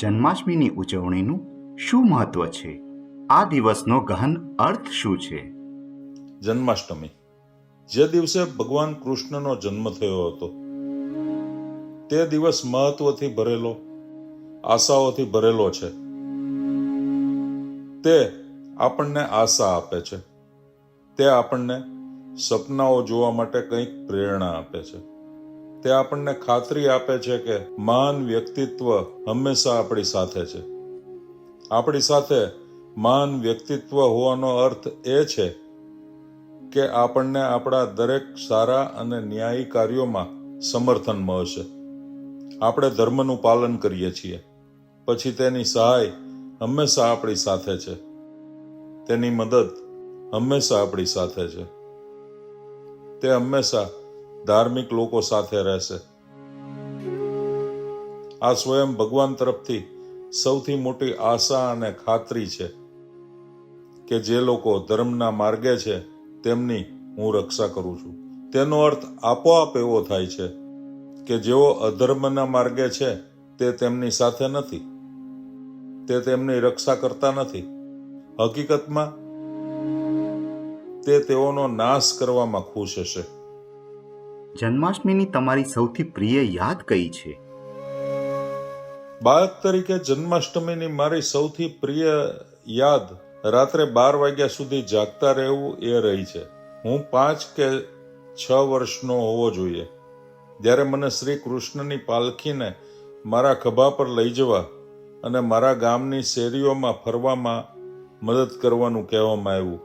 જન્માષ્ટમીની ઉજવણીનું શું મહત્વ છે? આ દિવસનો ગહન અર્થ શું છે? જન્માષ્ટમી. જે દિવસે ભગવાન કૃષ્ણનો જન્મ થયો હતો, તે દિવસ મહત્વથી ભરેલો, આશાઓથી ભરેલો છે. તે આપણને આશા આપે છે. તે આપણને સપનાઓ જોવા માટે કંઈક પ્રેરણા આપે છે. તે આપણને ખાતરી આપે છે કે મહાન વ્યક્તિત્વ હંમેશા આપણી સાથે છે. આપણી સાથે મહાન વ્યક્તિત્વ હોવાનો અર્થ એ છે કે આપણને આપણા દરેક સારા અને ન્યાયી કાર્યોમાં સમર્થન મળશે આપણે ધર્મનું પાલન કરીએ છીએ. પછી તેની સહાય હંમેશા આપણી સાથે છે. તેની મદદ હંમેશા આપણી સાથે છે. તે હંમેશા ધાર્મિક લોકો સાથે રહેશે. આ સ્વયં ભગવાન તરફથી સૌથી મોટી આશા અને ખાતરી છે કે જે લોકો ધર્મના માર્ગે છે, તેમની હું રક્ષા કરું છું. તેનો અર્થ આપોઆપ એવો થાય છે કે જેઓ અધર્મના માર્ગે છે, તે તેમની સાથે નથી. તે તેમની રક્ષા કરતા નથી. હકીકતમાં, તે તેઓનો નાશ કરવામાં ખુશ હશે. જન્માષ્ટમીની તમારી સૌથી પ્રિય યાદ કઈ છે? બાળક તરીકે જન્માષ્ટમીની મારી સૌથી પ્રિય યાદ રાત્રે બાર વાગ્યા સુધી જાગતા રહેવું એ રહી છે. હું પાંચ કે છ વર્ષનો હોવો જોઈએ. જ્યારે મને શ્રી કૃષ્ણની પાલખીને મારા ખભા પર લઈ જવા અને મારા ગામની શેરીઓમાં ફરવામાં મદદ કરવાનું કહેવામાં આવ્યું.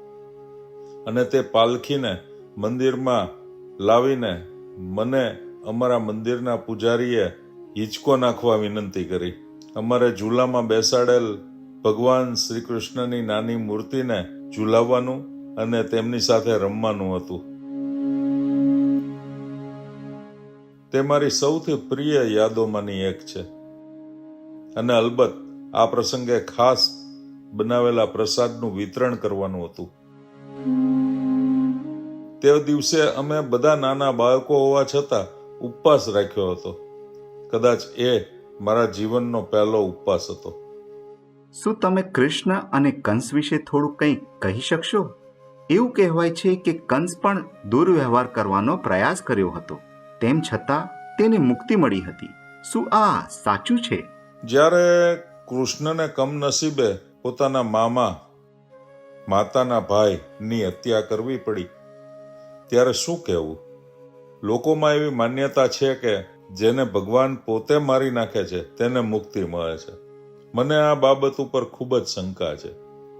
અને તે પાલખીને મંદિરમાં લાવીને મને અમારા મંદિરના પૂજારીએ હિંચકો નાખવા વિનંતી કરી. અમારે ઝૂલામાં બેસાડેલ ભગવાન શ્રી કૃષ્ણની નાની મૂર્તિને ઝૂલાવવાનું અને તેમની સાથે રમવાનું હતું. તે મારી સૌથી પ્રિય યાદોમાંની એક છે. અને અલબત્ત આ પ્રસંગે ખાસ બનાવેલા પ્રસાદનું વિતરણ કરવાનું હતું. તે દિવસે અમે બધા નાના બાળકો હોવા છતાં ઉપવાસ રાખ્યો હતો. કદાચ એ મારા જીવનનો પહેલો ઉપવાસ હતો. શું તમે કૃષ્ણ અને કંસ વિશે થોડું કંઈ કહી શકશો? એવું કહેવાય છે કે કંસ પણ દુર્વ્યવહાર કરવાનો પ્રયાસ કર્યો હતો. તેમ છતાં તેને મુક્તિ મળી હતી. શું આ સાચું છે? જ્યારે કૃષ્ણને કમનસીબે પોતાના મામા માતાના ભાઈની હત્યા કરવી પડી ત્યારે શું કહેવું? લોકોમાં એવી માન્યતા છે કે જેને ભગવાન પોતે મારી નાખે છે તેને મુક્તિ મળે છે. મને આ બાબત ઉપર ખૂબ જ શંકા છે.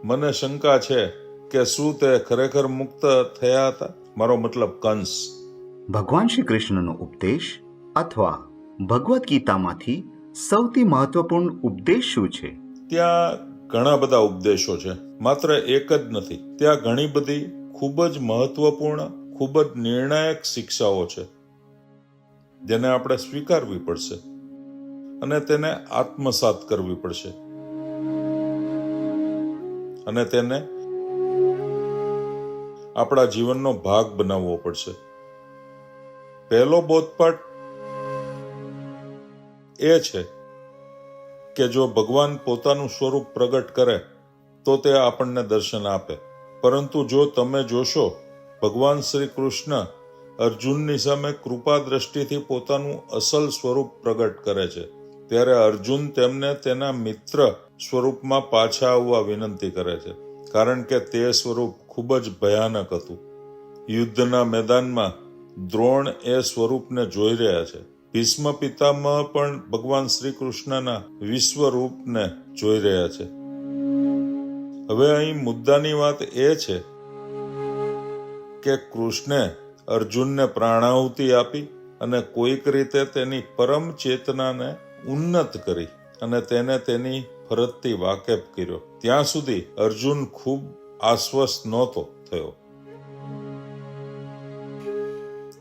મને શંકા છે કે શું તે ખરેખર મુક્ત થયા હતા? મારો મતલબ કંસ. ભગવાન શ્રી કૃષ્ણનો ઉપદેશ અથવા ભગવદ્ ગીતામાંથી સૌથી મહત્વપૂર્ણ ઉપદેશ શું છે? ત્યાં ઘણા બધા ઉપદેશો છે. માત્ર એક જ નથી. ત્યાં ઘણી બધી ખૂબ જ મહત્વપૂર્ણ ખૂબ જ નિર્ણાયક શિક્ષાઓ છે. જેને આપણે સ્વીકારવી પડશે અને તેને આત્મસાત કરવી પડશે. અને તેને આપણા જીવનનો ભાગ બનાવવો પડશે. પહેલો બોધપાઠ એ છે કે જો ભગવાન પોતાનું સ્વરૂપ પ્રગટ કરે તો તે આપણને દર્શન આપે. પરંતુ જો તમે જોશો ભગવાન શ્રી કૃષ્ણ અર્જુનની સામે કૃપા દ્રષ્ટિથી પોતાનું અસલ સ્વરૂપ પ્રગટ કરે છે. ત્યારે અર્જુન તેમને તેના મિત્ર સ્વરૂપમાં પાછા આવવા વિનંતી કરે છે. કારણ કે તે સ્વરૂપ ખૂબ જ ભયાનક હતું. યુદ્ધના મેદાનમાં દ્રોણ એ સ્વરૂપને જોઈ રહ્યા છે. ભીષ્મ પિતામહ પણ ભગવાન શ્રી કૃષ્ણના વિશ્વરૂપને જોઈ રહ્યા છે. હવે અહીં મુદ્દાની વાત એ છે કે કૃષ્ણે અર્જુનને પ્રાણાહુતિ આપી અને કોઈક રીતે તેની પરમ ચેતનાને ઉન્નત કરી અને તેને તેની ફરજથી વાકેફ કર્યો. ત્યાં સુધી અર્જુન ખૂબ આશ્વસ્ત નહોતો થયો.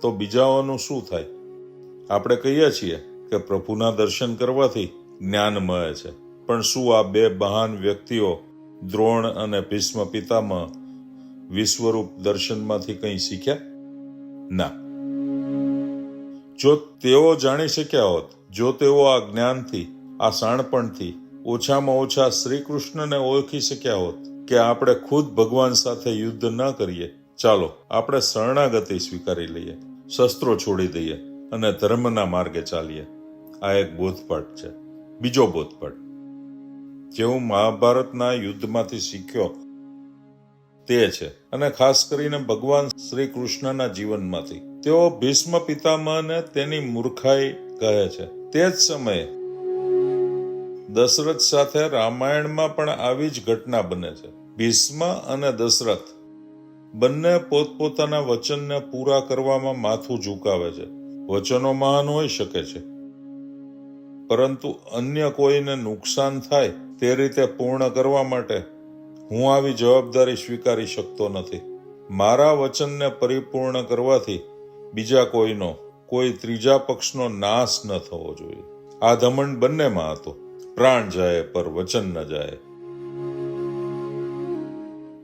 તો બીજાઓનું શું થાય? આપણે કહીએ છીએ કે પ્રભુના દર્શન કરવાથી જ્ઞાન મળે છે. પણ શું આ બે મહાન વ્યક્તિઓ દ્રોણ અને ભીષ્મ પિતામહ વિશ્વરૂપ દર્શનમાંથી કંઈ શીખ્યા? ના. જો તેઓ જાણી શક્યા હોત, જો તેઓ આ જ્ઞાનથી, આ શાણપણથી ઓછામાં ઓછા શ્રી કૃષ્ણને ઓળખી શક્યા હોત કે આપણે ખુદ ભગવાન સાથે યુદ્ધ ન કરીએ, ચાલો આપણે શરણાગતિ સ્વીકારી લઈએ, શસ્ત્રો છોડી દઈએ અને ધર્મના માર્ગે ચાલીએ. આ એક બોધપાઠ છે. બીજો બોધપાઠ. જે હું મહાભારતના યુદ્ધમાંથી શીખ્યો તે છે. અને ખાસ કરીને ભગવાન શ્રી કૃષ્ણના જીવનમાંથી. તેઓ ભીષ્મ પિતામહને તેની મૂર્ખાઈ કહે છે. તે જ સમયે દશરથ સાથે રામાયણમાં પણ આવી જ ઘટના બને છે. ભીષ્મ અને દશરથ બંને પોતપોતાના વચનને પૂરા કરવામાં માથું ઝુકાવે છે. વચનો મહાન હોઈ શકે છે. પરંતુ અન્ય કોઈને નુકસાન થાય તે રીતે પૂર્ણ કરવા માટે હું આવી જવાબદારી સ્વીકારી શકતો નથી. મારા વચનને પરિપૂર્ણ કરવાથી બીજા કોઈનો, કોઈ ત્રીજા પક્ષનો નાશ ન થવો જોઈએ. આ ધમંડ બંનેમાં હતો. પ્રાણ જાય પર વચન ન જાય.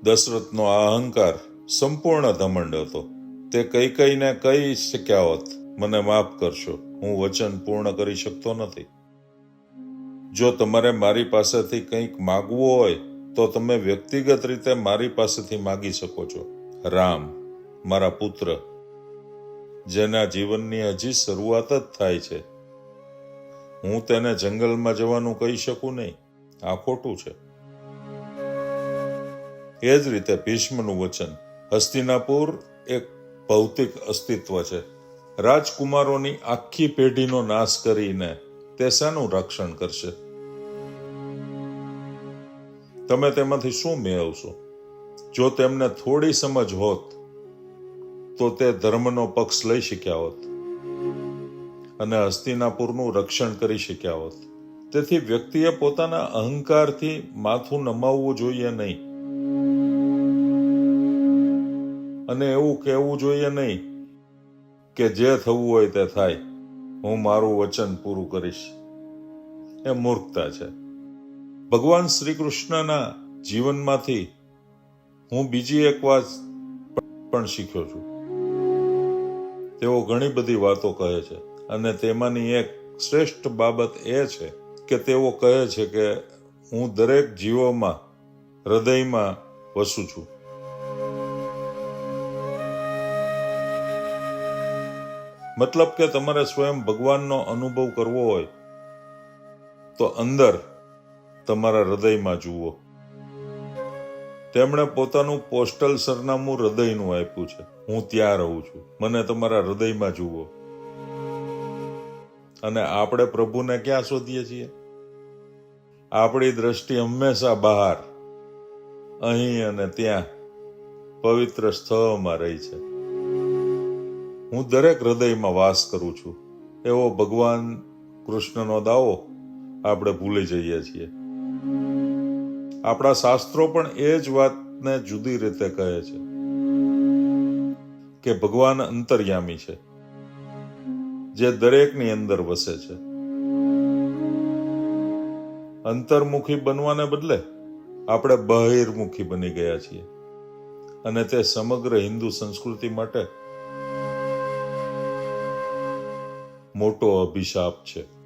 દશરથનો આ અહંકાર સંપૂર્ણ ધમંડ હતો. તે કઈ કઈને કઈ શક્યા હોત મને માફ કરશો, હું વચન પૂર્ણ કરી શકતો નથી. જો તમારે મારી પાસેથી કંઈક માગવું હોય તો તમે વ્યક્તિગત રીતે મારી પાસેથી માગી શકો છો. રામ, મારા પુત્ર, જેના જીવનની હજી શરૂઆત જ થાય છે. હું તેને જંગલમાં જવાનું કહી શકું નહીં. આ ખોટું છે. એ જ રીતે ભીષ્મનું વચન. હસ્તિનાપુર એક ભૌતિક અસ્તિત્વ છે. રાજકુમારોની આખી પેઢીનો નાશ કરીને તે શાનું રક્ષણ કરશે? તમે તેમાંથી શું મેળવશો? જો તેમને થોડી સમજ હોત, તો તે ધર્મનો પક્ષ લઈ શક્યા હોત અને હસ્તિનાપુરનું રક્ષણ કરી શક્યા હોત. તેથી વ્યક્તિએ પોતાના અહંકારથી માથું નમાવવું જોઈએ નહીં. અને એવું કહેવું જોઈએ નહીં કે જે થવું હોય તે થાય. હું મારું વચન પૂરું કરીશ. એ મૂર્ખતા છે. ભગવાન શ્રી કૃષ્ણના જીવનમાંથી હું બીજી એક વાત પણ શીખ્યો છું. તેઓ ઘણી બધી વાતો કહે છે અને તેમાંની એક શ્રેષ્ઠ બાબત એ છે કે તેઓ કહે છે કે હું દરેક જીવોમાં, હૃદયમાં વસું છું. મતલબ કે તમારે સ્વયં ભગવાનનો અનુભવ કરવો હોય તો અંદર તમારા હૃદયમાં જુઓ. તેમણે પોતાનું પોસ્ટલ સરનામું હૃદયનું આપ્યું છે. હું ત્યાં રહું છું. મને તમારા હૃદયમાં જુઓ. અને આપણે પ્રભુને ક્યાં શોધીએ છીએ? આપણી દ્રષ્ટિ હંમેશા બહાર. અહીં અને ત્યાં. પવિત્ર સ્થળમાં રહી છે. હું દરેક હૃદયમાં વાસ કરું છું. એવો ભગવાન કૃષ્ણનો દાવો આપણે ભૂલી જઈએ છીએ. આપણા શાસ્ત્રો પણ એ જ વાતને જુદી રીતે કહે છે કે ભગવાન અંતર્યામી છે, જે દરેકની અંદર વસે છે. અંતર્મુખી બનવાને બદલે આપણે બહિર્મુખી બની ગયા છીએ અને તે સમગ્ર હિન્દુ સંસ્કૃતિ માટે મોટો અભિશાપ છે.